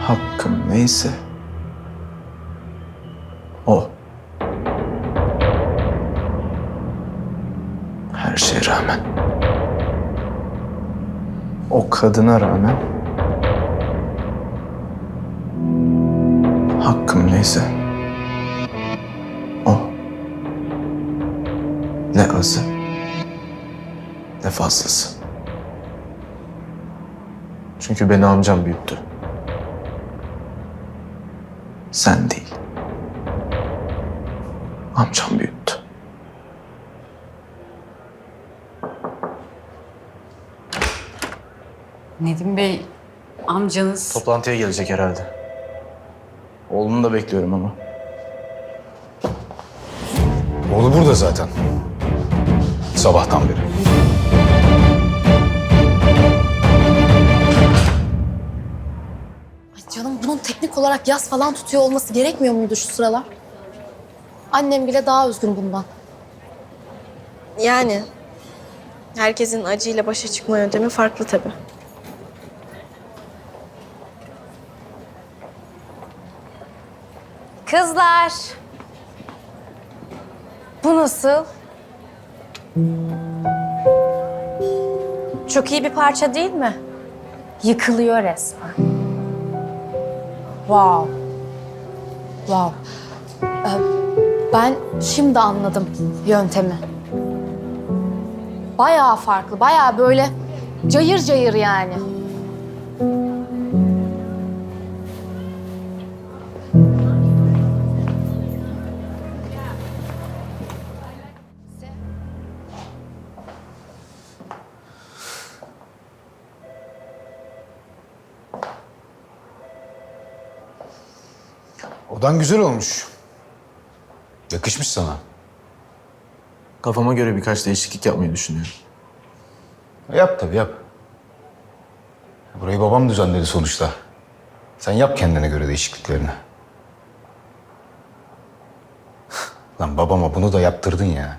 Hakkım neyse o. Her şeye rağmen. O kadına rağmen hakkım neyse o. Ne azı ne fazlası. Çünkü beni amcam büyüttü. Sen değil. Amcam büyüttü. Nedim Bey, amcanız... Toplantıya gelecek herhalde. Oğlunu da bekliyorum ama. Oğlu burada zaten. Sabahtan beri. Teknik olarak yaz falan tutuyor olması gerekmiyor muydu şu sıralar? Annem bile daha üzgün bundan. Yani herkesin acıyla başa çıkma yöntemi farklı tabii. Kızlar. Bu nasıl? Çok iyi bir parça değil mi? Yıkılıyor resmen. Wow. Wow. Ee, ben şimdi anladım yöntemi. Bayağı farklı, bayağı böyle cayır cayır yani. Odan güzel olmuş. Yakışmış sana. Kafama göre birkaç değişiklik yapmayı düşünüyorum. Yap tabii yap. Burayı babam düzenledi sonuçta. Sen yap kendine göre değişikliklerini. Lan babama bunu da yaptırdın ya.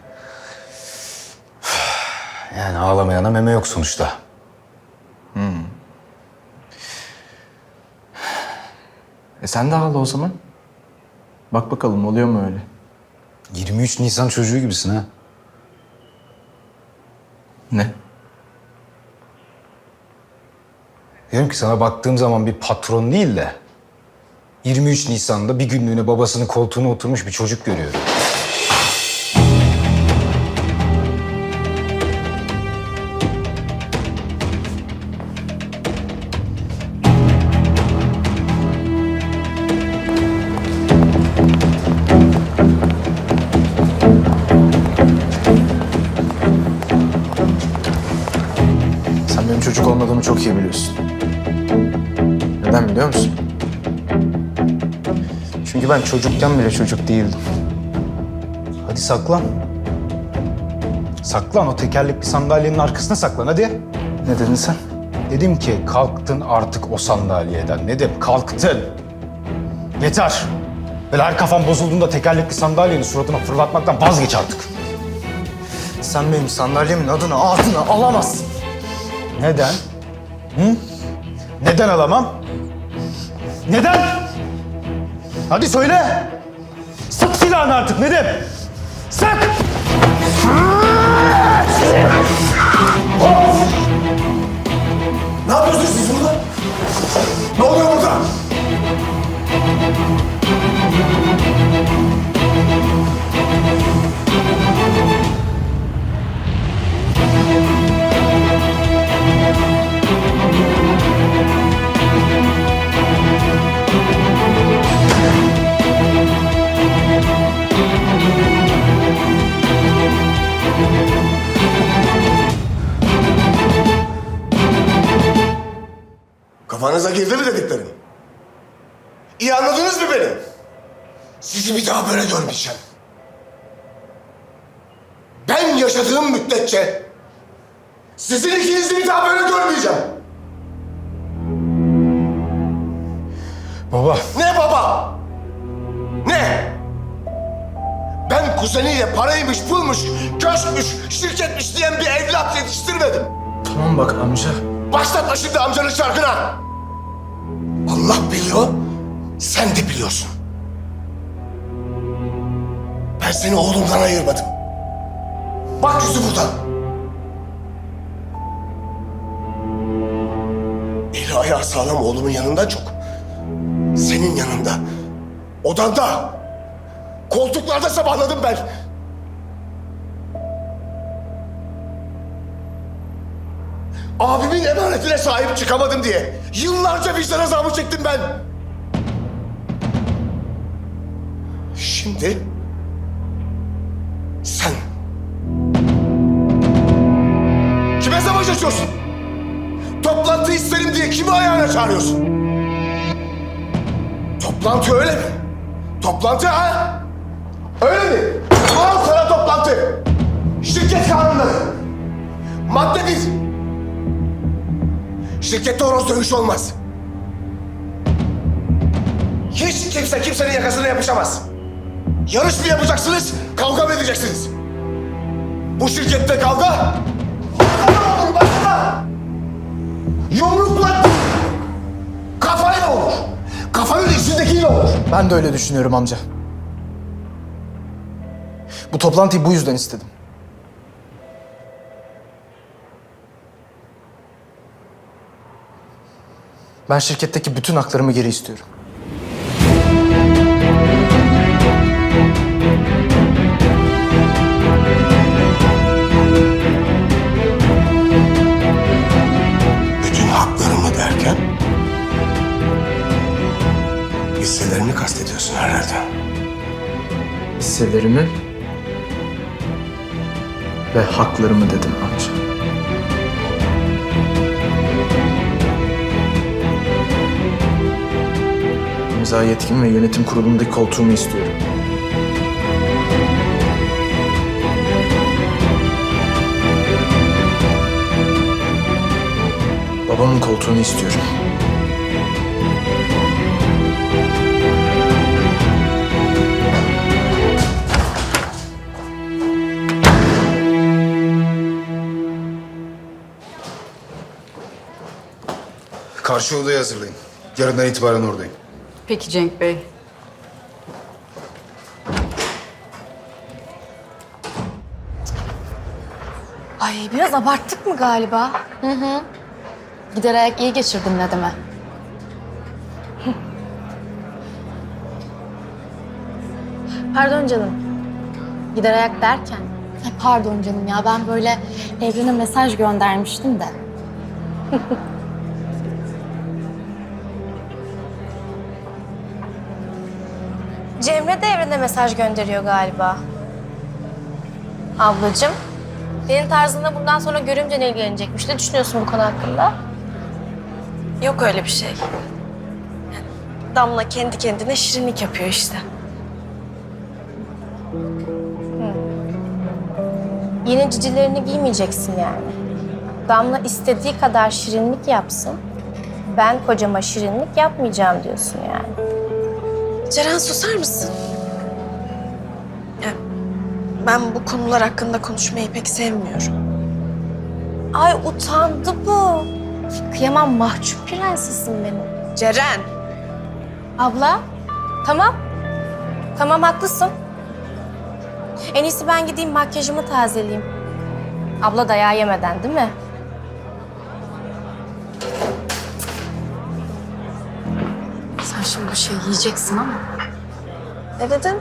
Yani ağlamayana meme yok sonuçta. E sen de ağla o zaman. Bak bakalım oluyor mu öyle? 23 Nisan çocuğu gibisin ha. Ne? Diyorum ki sana baktığım zaman bir patron değil de 23 Nisan'da bir günlüğüne babasının koltuğuna oturmuş bir çocuk görüyorum. Biliyorsun. Neden biliyor musun? Çünkü ben çocukken bile çocuk değildim. Hadi saklan. Saklan o tekerlekli sandalyenin arkasına saklan hadi. Ne dedin sen? Dedim ki kalktın artık o sandalyeden. Nedim kalktın. Yeter. Böyle her kafan bozulduğunda tekerlekli sandalyenin suratına fırlatmaktan vazgeç artık. Sen benim sandalyemin adını ağzına alamazsın. Neden? Hı? Neden alamam? Neden? Hadi söyle. Sık silahını artık Nedim. Sık! Ne yapıyorsunuz siz burada? Ne oluyor burada? Kafanıza girdi mi dediklerim? İyi anladınız mı beni? Sizi bir daha böyle görmeyeceğim. Ben yaşadığım müddetçe sizin ikinizi bir daha böyle görmeyeceğim. Baba. Ne baba? Ne? Ben kuzeniyle paraymış, pulmuş, köşkmüş, şirketmiş diyen bir evlat yetiştirmedim. Tamam bak amca. Başlatma şimdi amcanın şarkına. Allah biliyor, sen de biliyorsun. Ben seni oğlumdan ayırmadım. Bak yüzü burada. Eli ayağı sağlam oğlumun yanından çok. Senin yanında. Odanda. Koltuklarda sabahladım ben. Abimin emanetine sahip çıkamadım diye. Yıllarca vicdan azabı çektim ben. Şimdi sen kime savaş açıyorsun? Toplantı isterim diye kimi ayağına çağırıyorsun? Toplantı öyle mi? Toplantı ha? Öyle mi? Al sana toplantı. Şirket kanunları. Madde bir. Şirkette horoz dövüş olmaz. Hiç kimse kimsenin yakasına yapışamaz. Yarış mı yapacaksınız, kavga mı edeceksiniz? Bu şirkette kavga... Başka olur! Yumrukla... İçindekiyle olur. Ben de öyle düşünüyorum amca. Bu toplantıyı bu yüzden istedim. Ben şirketteki bütün haklarımı geri istiyorum. Herhalde. Hisselerimi ve haklarımı dedim amca. İmza yetkim ve yönetim kurulundaki koltuğumu istiyorum. Babamın koltuğunu istiyorum. Karşı odayı hazırlayın. Yarından itibaren oradayım. Peki Cenk Bey. Ay biraz abarttık mı galiba? Giderek iyi geçirdim Nedim'e. Pardon canım. Gider ayak derken. Ay pardon canım ya ben böyle evrene mesaj göndermiştim de. de mesaj gönderiyor galiba. Ablacığım, senin tarzında bundan sonra görümcen ilgilenecekmiş. Ne düşünüyorsun bu konu hakkında? Yok öyle bir şey. Damla kendi kendine şirinlik yapıyor işte. Yeni cicilerini giymeyeceksin yani. Damla istediği kadar şirinlik yapsın. Ben kocama şirinlik yapmayacağım diyorsun yani. Ceren susar mısın? Ben bu konular hakkında konuşmayı pek sevmiyorum. Ay utandı bu. Kıyamam mahcup prensesim benim. Ceren! Abla, tamam. Tamam haklısın. En iyisi ben gideyim makyajımı tazeleyeyim. Abla dayağı yemeden değil mi? Sen şimdi bir şey yiyeceksin ama. Ne dedin?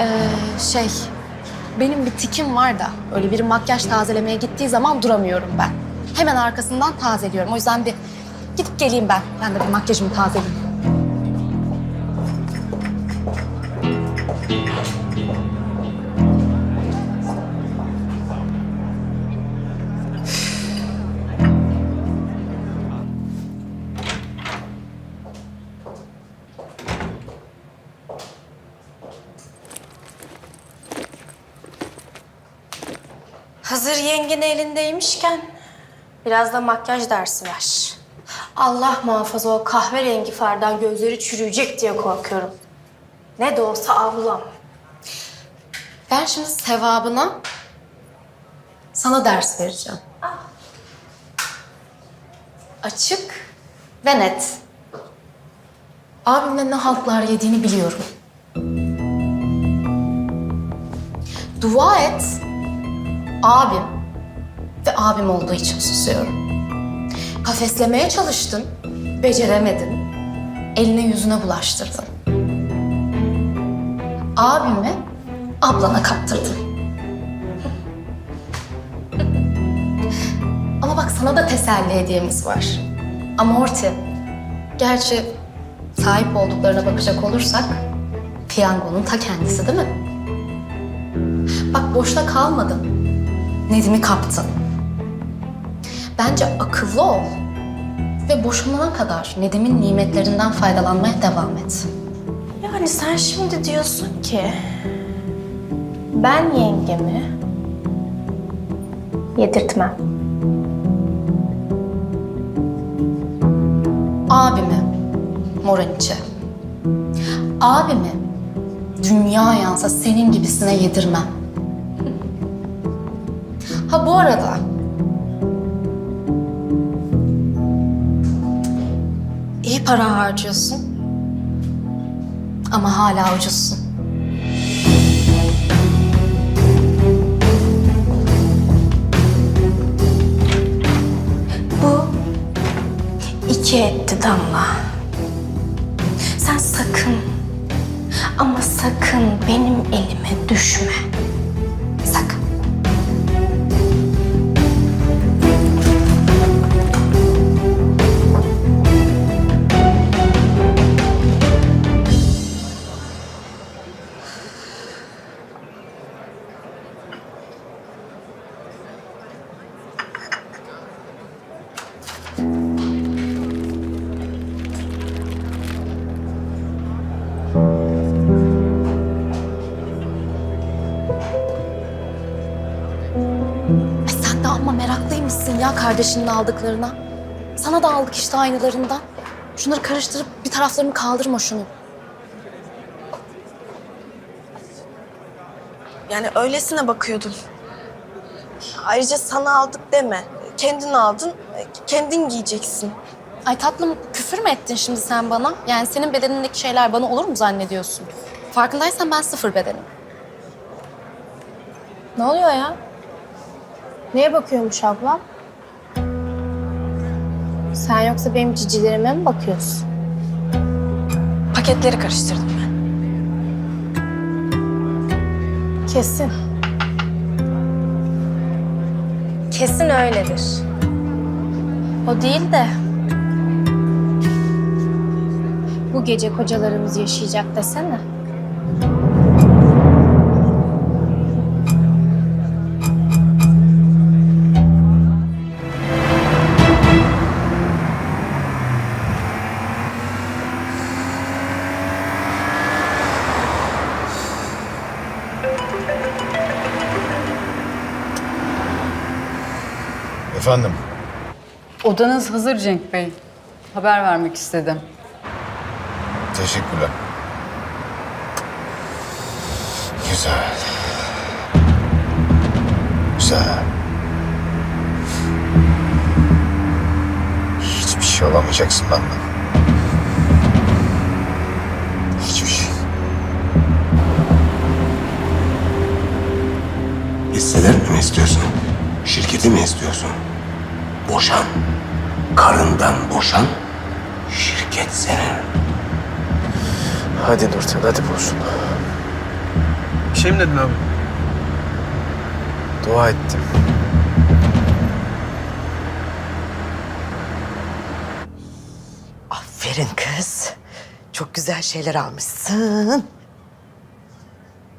Ee, şey benim bir tikim var da öyle biri makyaj tazelemeye gittiği zaman duramıyorum ben. Hemen arkasından tazeliyorum. O yüzden bir gidip geleyim ben. Ben de bir makyajımı tazeleyeyim. Yengen elindeymişken biraz da makyaj dersi ver. Allah muhafaza o kahverengi fardan gözleri çürüyecek diye korkuyorum. Ne de olsa ablam. Ben şimdi sevabına sana ders vereceğim. Açık ve net. Abimle ne haltlar yediğini biliyorum. Dua et. Abim ve abim olduğu için susuyorum. Kafeslemeye çalıştın, beceremedin. Eline yüzüne bulaştırdın. Abimi ablana kaptırdın. Ama bak sana da teselli hediyemiz var. Amorti. Gerçi sahip olduklarına bakacak olursak piyangonun ta kendisi değil mi? Bak boşta kalmadın. Nedim'i kaptın. Bence akıllı ol. Ve boşanana kadar Nedim'in nimetlerinden faydalanmaya devam et. Yani sen şimdi diyorsun ki ben yengemi yedirtmem. Abimi Moraniç'e. Abimi dünya yansa senin gibisine yedirmem. Ha bu arada para harcıyorsun. Ama hala ucuzsun. Bu iki etti Damla. Sen sakın ama sakın benim elime düşme. Ya kardeşinin aldıklarına. Sana da aldık işte aynılarından. Şunları karıştırıp bir taraflarını kaldırma şunu. Yani öylesine bakıyordum. Ayrıca sana aldık deme. Kendin aldın, kendin giyeceksin. Ay tatlım küfür mü ettin şimdi sen bana? Yani senin bedenindeki şeyler bana olur mu zannediyorsun? Farkındaysan ben sıfır bedenim. Ne oluyor ya? Neye bakıyormuş ablam? Sen yoksa benim cicilerime mi bakıyorsun? Paketleri karıştırdım ben. Kesin. Kesin öyledir. O değil de... Bu gece kocalarımız yaşayacak desene. Efendim? Odanız hazır Cenk Bey. Haber vermek istedim. Teşekkürler. Güzel. Güzel. Hiçbir şey olamayacaksın benden. Hiçbir şey. Hisseler mi istiyorsun? Şirketi mi istiyorsun? Boşan. Karından boşan. Şirket senin. Hadi Nurten hadi buluşun. Bir şey mi dedin abi? Dua ettim. Aferin kız. Çok güzel şeyler almışsın.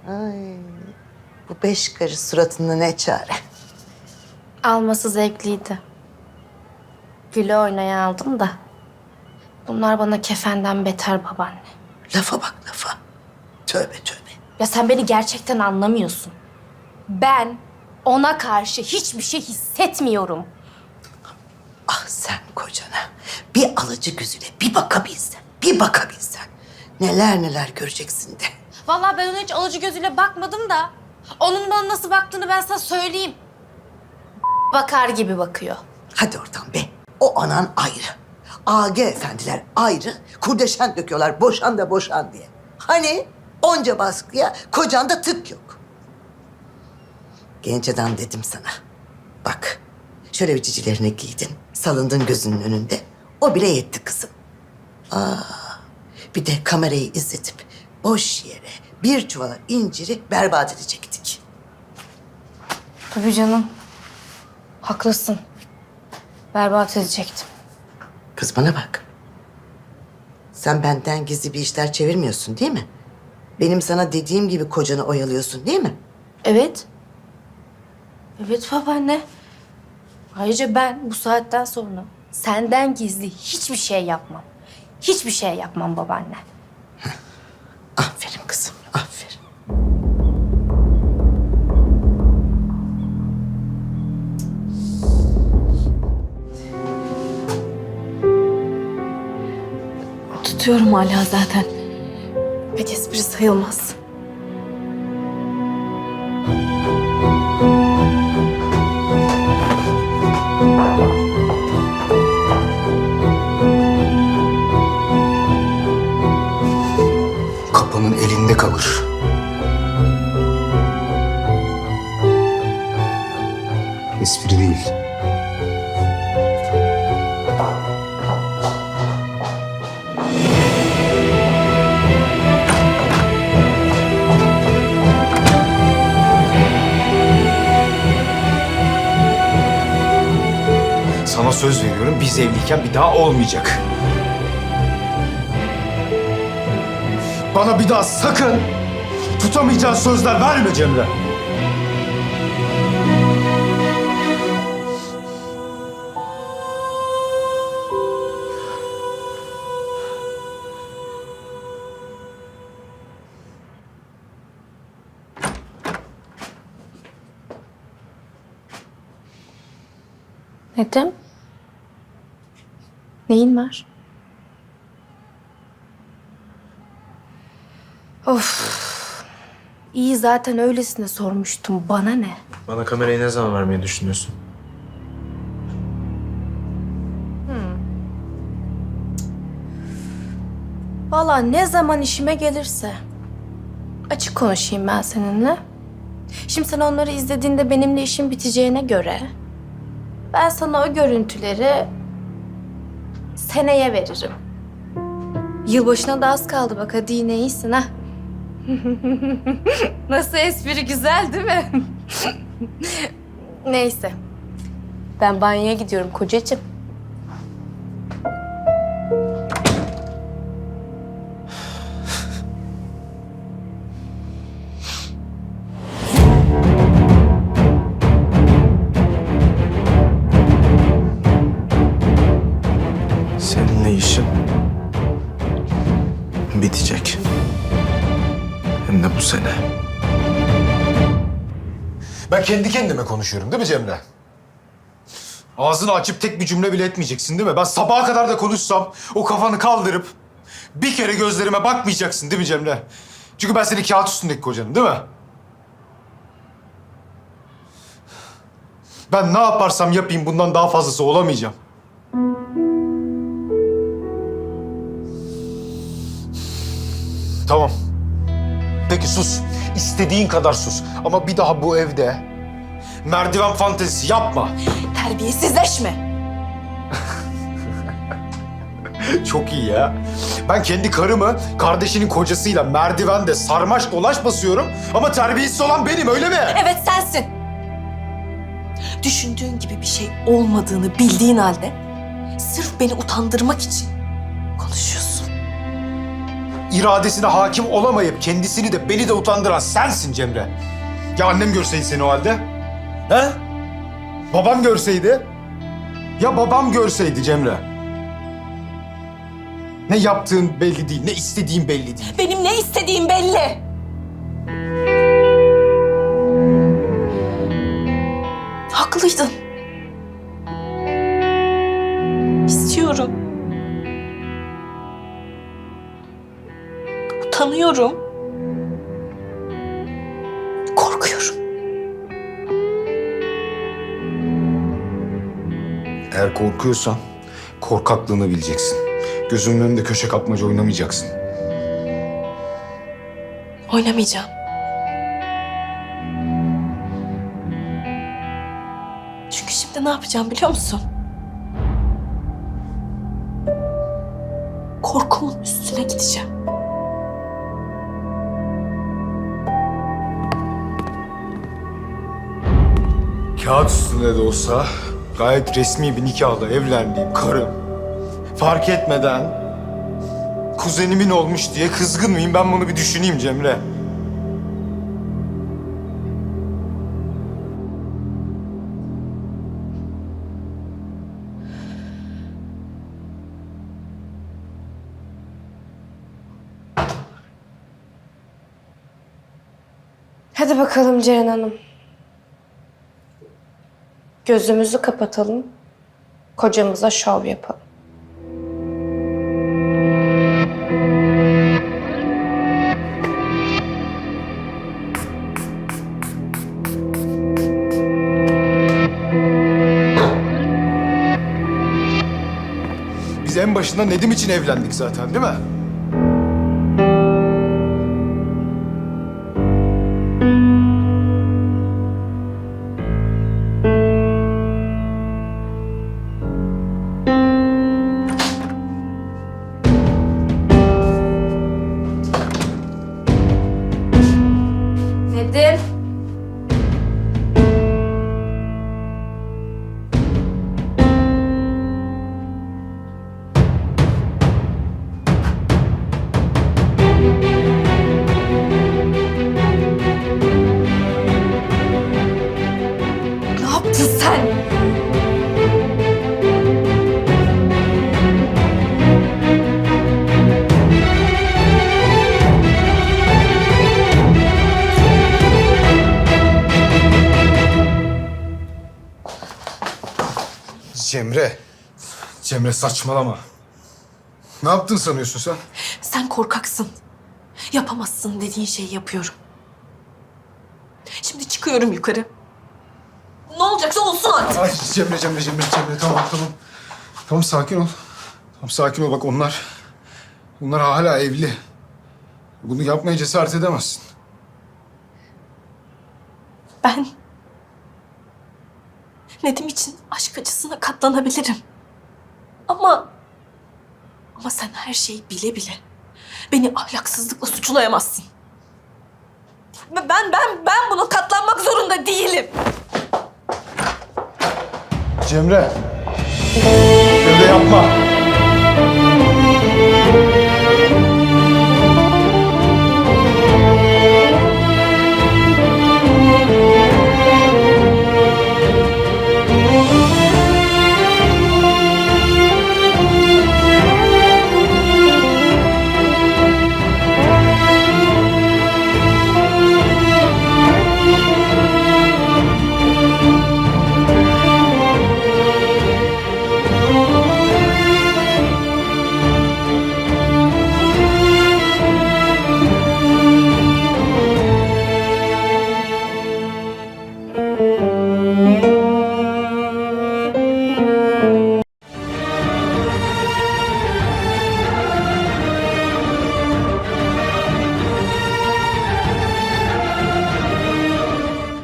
Ay, bu beş karı suratında ne çare. Alması zevkliydi. Güle oynaya aldım da. Bunlar bana kefenden beter babaanne. Lafa bak lafa. Tövbe tövbe. Ya sen beni gerçekten anlamıyorsun. Ben ona karşı hiçbir şey hissetmiyorum. Ah sen kocana. Bir alıcı gözüyle bir bakabilsen. Bir bakabilsen. Neler neler göreceksin de. Vallahi ben ona hiç alıcı gözüyle bakmadım da. Onun bana nasıl baktığını ben sana söyleyeyim. Bakar gibi bakıyor. Hadi oradan be. O anan ayrı. AG efendiler ayrı kurdeşen döküyorlar boşan da boşan diye. Hani onca baskıya kocanda tık yok. Genç adam dedim sana. Bak şöyle bir cicilerini giydin. Salındın gözünün önünde. O bile yetti kızım. Aa, bir de kamerayı izletip boş yere bir çuvala inciri berbat edecektik. Tabii canım. Haklısın. Berbat edecektim. Kız bana bak. Sen benden gizli bir işler çevirmiyorsun değil mi? Benim sana dediğim gibi kocanı oyalıyorsun değil mi? Evet. Evet babaanne. Ayrıca ben bu saatten sonra senden gizli hiçbir şey yapmam. Hiçbir şey yapmam babaanne. Tutuyorum hala zaten. Pek espri sayılmaz. Kapının elinde kalır. Espri değil. Sana söz veriyorum biz evliyken bir daha olmayacak. Bana bir daha sakın tutamayacağın sözler verme Cemre. Nedim? Neyin var? Of. İyi zaten öylesine sormuştum. Bana ne? Bana kamerayı ne zaman vermeyi düşünüyorsun? Valla ne zaman işime gelirse. Açık konuşayım ben seninle. Şimdi sen onları izlediğinde benimle işin biteceğine göre... ...ben sana o görüntüleri seneye veririm. Yılbaşına da az kaldı bak hadi yine iyisin ha. Nasıl espri güzel değil mi? Neyse. Ben banyoya gidiyorum kocacığım. Konuşuyorum değil mi Cemre? Ağzını açıp tek bir cümle bile etmeyeceksin değil mi? Ben sabaha kadar da konuşsam o kafanı kaldırıp bir kere gözlerime bakmayacaksın değil mi Cemre? Çünkü ben senin kağıt üstündeki kocanım değil mi? Ben ne yaparsam yapayım bundan daha fazlası olamayacağım. Tamam. Peki sus. İstediğin kadar sus. Ama bir daha bu evde merdiven fantezisi yapma. Terbiyesizleşme. Çok iyi ya. Ben kendi karımı kardeşinin kocasıyla merdivende sarmaş dolaş basıyorum ama terbiyesiz olan benim öyle mi? Evet sensin. Düşündüğün gibi bir şey olmadığını bildiğin halde sırf beni utandırmak için konuşuyorsun. İradesine hakim olamayıp kendisini de beni de utandıran sensin Cemre. Ya annem görseydi seni o halde? He? Babam görseydi? Ya babam görseydi Cemre? Ne yaptığın belli değil, ne istediğin belli değil. Benim ne istediğim belli. Haklıydın. İstiyorum. Utanıyorum. Eğer korkuyorsan Korkaklığını bileceksin. Gözümün önünde köşe kapmaca oynamayacaksın. Oynamayacağım. Çünkü şimdi ne yapacağım biliyor musun? Korkumun üstüne gideceğim. Kağıt üstünde de olsa gayet resmi bir nikahla evlendiğim karım fark etmeden kuzenimin olmuş diye kızgın mıyım ben bunu bir düşüneyim Cemre. Hadi bakalım Ceren Hanım. Gözümüzü kapatalım. Kocamıza şov yapalım. Biz en başında Nedim için evlendik zaten değil mi? Cemre saçmalama. Ne yaptın sanıyorsun sen? Sen korkaksın. Yapamazsın dediğin şeyi yapıyorum. Şimdi çıkıyorum yukarı. Ne olacaksa olsun artık. Ay Cemre, Cemre, Cemre, Cemre. Tamam, tamam. Tamam sakin ol. Tamam sakin ol. Bak onlar... Onlar hala evli. Bunu yapmaya cesaret edemezsin. Ben Nedim için aşk acısına katlanabilirim. Ama ama sen her şeyi bile bile beni ahlaksızlıkla suçlayamazsın. Ben ben ben buna katlanmak zorunda değilim. Cemre. Cemre yapma.